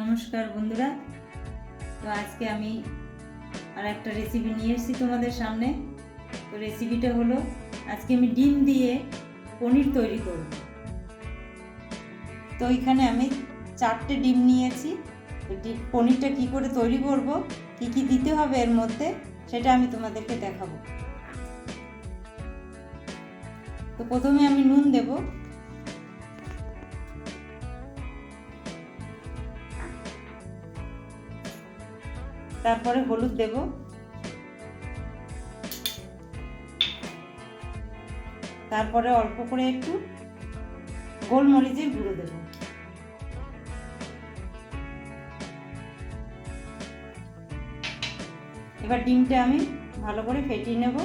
নমস্কার বন্ধুরা। তো আজকে আমি আর একটা রেসিপি নিয়ে এসেছি তোমাদের সামনে। তো রেসিপিটা হলো, আজকে আমি ডিম দিয়ে পনির তৈরি করব। তো এখানে আমি চারটে ডিম নিয়েছি। পনিরটা কি করে তৈরি করব, কি কি দিতে হবে এর মধ্যে, সেটা আমি তোমাদেরকে দেখাবো। তো প্রথমে আমি নুন দেবো। তারপরে হলুদ দেব। তারপরে অল্প করে একটু গোলমরিচের গুঁড়ো দেব। এবার ডিমটা আমি ভালো করে ফেটিয়ে নেব।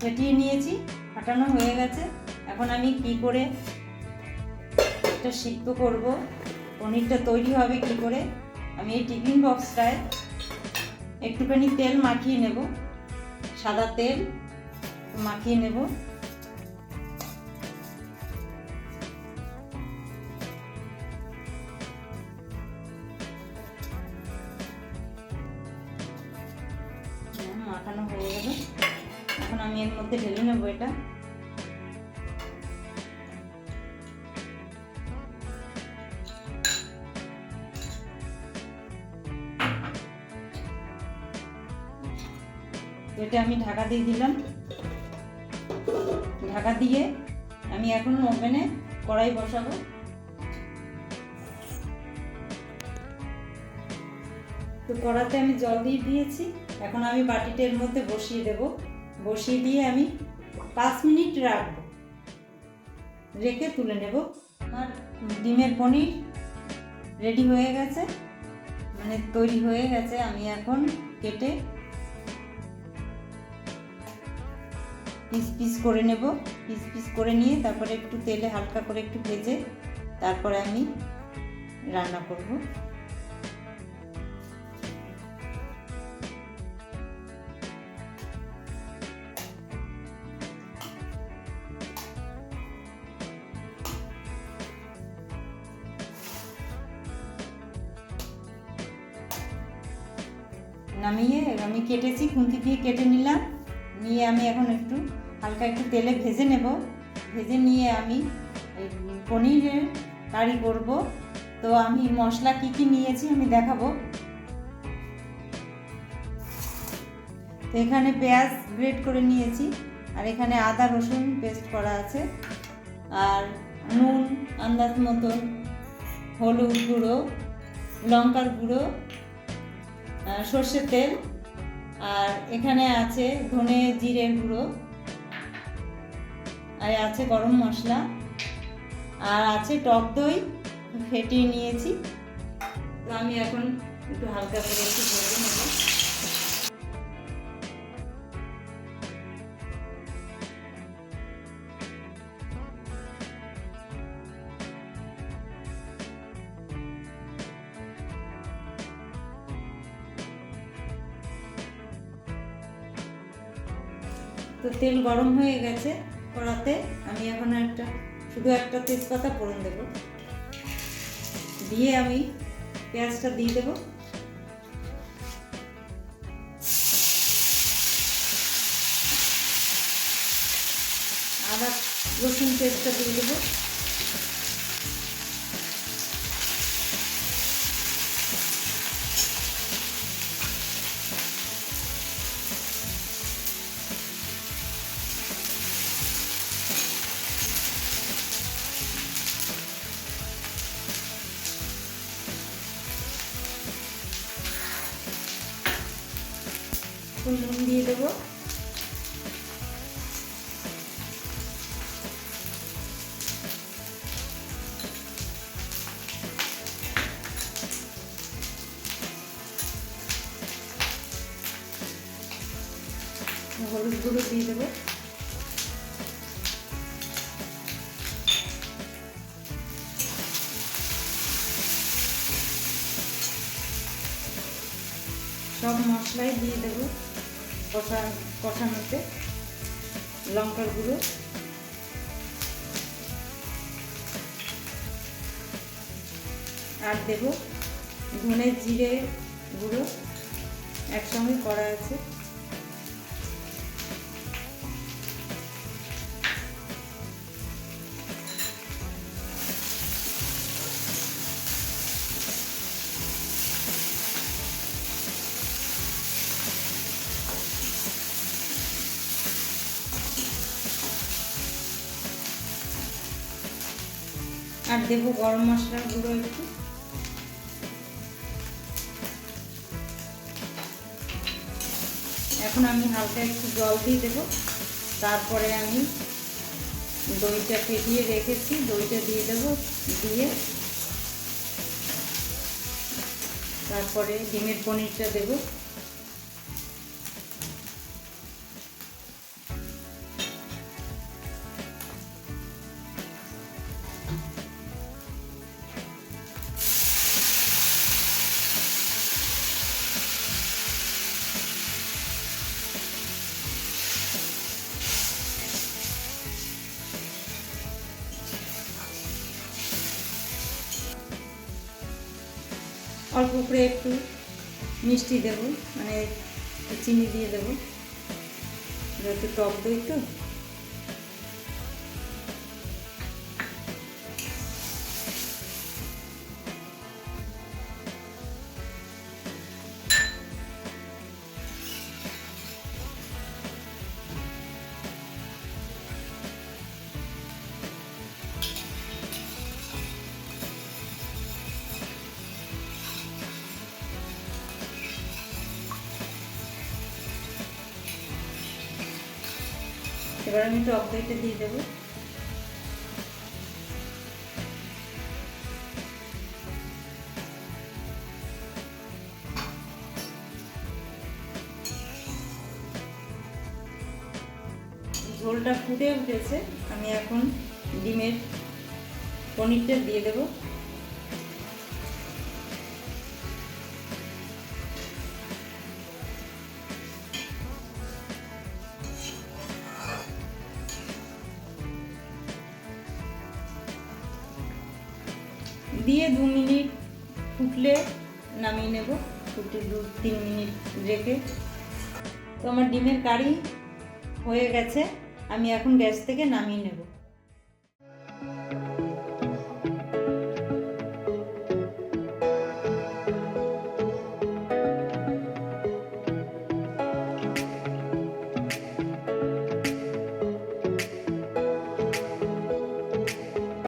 ফেটিয়ে নিয়েছি, ফাটানো হয়ে গেছে। এখন আমি কি করে এটা সিদ্ধ করব, পনিরটা তৈরি হবে কি করে আমি এই টিফিন বক্সটায় একটুখানি তেল মাখিয়ে নেব সাদা তেল মাখিয়ে নেব। হ্যাঁ, মাখানো হয়ে গেল। এখন আমি এর মধ্যে ঢেলে নেব এটা। এটা আমি ঢাকা দিয়ে দিলাম। ঢাকা দিয়ে আমি এখন ওভেনে কড়াই বসাবো। তো কড়াতে আমি জল দিয়ে দিয়েছি। এখন আমি বাটিটার মধ্যে বসিয়ে দেব। বসিয়ে দিয়ে আমি পাঁচ মিনিট রাখব। রেখে তুলে নেব। আমার ডিমের পনির রেডি হয়ে গেছে। মানে তৈরি হয়ে গেছে। আমি এখন কেটে পিস পিস করে নেব। পিস পিস করে নিয়ে তারপরে একটু তেলে হালকা করে একটু ভেজে তারপরে আমি রান্না করব। নামিয়ে আমি কেটেছি, খুন্তি দিয়ে কেটে নিলাম। নিয়ে আমি এখন একটু হালকা একটু তেলে ভেজে নেব। ভেজে নিয়ে আমি পনিরের কারি করব। তো আমি মশলা কি কি নিয়েছি আমি দেখাবো। তো এখানে পেঁয়াজ গ্রেট করে নিয়েছি আর এখানে আদা, রসুন পেস্ট করা আছে। আর নুন, আন্দাজ মতন হলুদ গুঁড়ো, লঙ্কার গুঁড়ো সর্ষের তেল আর এখানে আছে ধনে জিরের গুঁড়ো, আর আছে গরম মশলা, আর আছে টক দই ফেটিয়ে নিয়েছি। তো আমি এখন একটু হালকা করে একটু ভেজে নেব। তো তেল গরম হয়ে গেছে কড়াতে। আমি এখন একটা, শুধু একটা তেজপাতা ফোড়ন দেবো। দিয়ে আমি পেঁয়াজটা দিয়ে দেবো। আদা রসুন পেস্টটা দিয়ে দেবো। একটু নুন দিয়ে দেবো। হলুদ গুঁড়ো দিয়ে দেবো। সব মশলাই দিয়ে দেবো। কষা কষানোতে লঙ্কার গুঁড়ো। আর দেব ধনে জিরে গুঁড়ো। একসঙ্গে করা আছে। আর দেবো গরম মশলার গুঁড়ো একটু। এখন আমি হালকা একটু জল দিয়ে দেবো। তারপরে আমি দইটা ফেটিয়ে রেখেছি, দইটা দিয়ে দেবো, দিয়ে তারপরে ডিমের পনিরটা দেবো। অল্প করে একটু মিষ্টি দেবো মানে চিনি দিয়ে দেবো। যেহেতু টক দই তো। এবার আমি টক দইটা দিয়ে দেবো। ঝোলটা ফুটে উঠেছে। আমি এখন ডিমের পনিরটা দিয়ে দেবো। দিয়ে দু মিনিট ফুটলে নামিয়ে নেব। ফুটে দু, তিন মিনিট রেখে। তো আমার ডিমের কারি হয়ে গেছে। আমি এখন গ্যাস থেকে নামিয়ে নেব।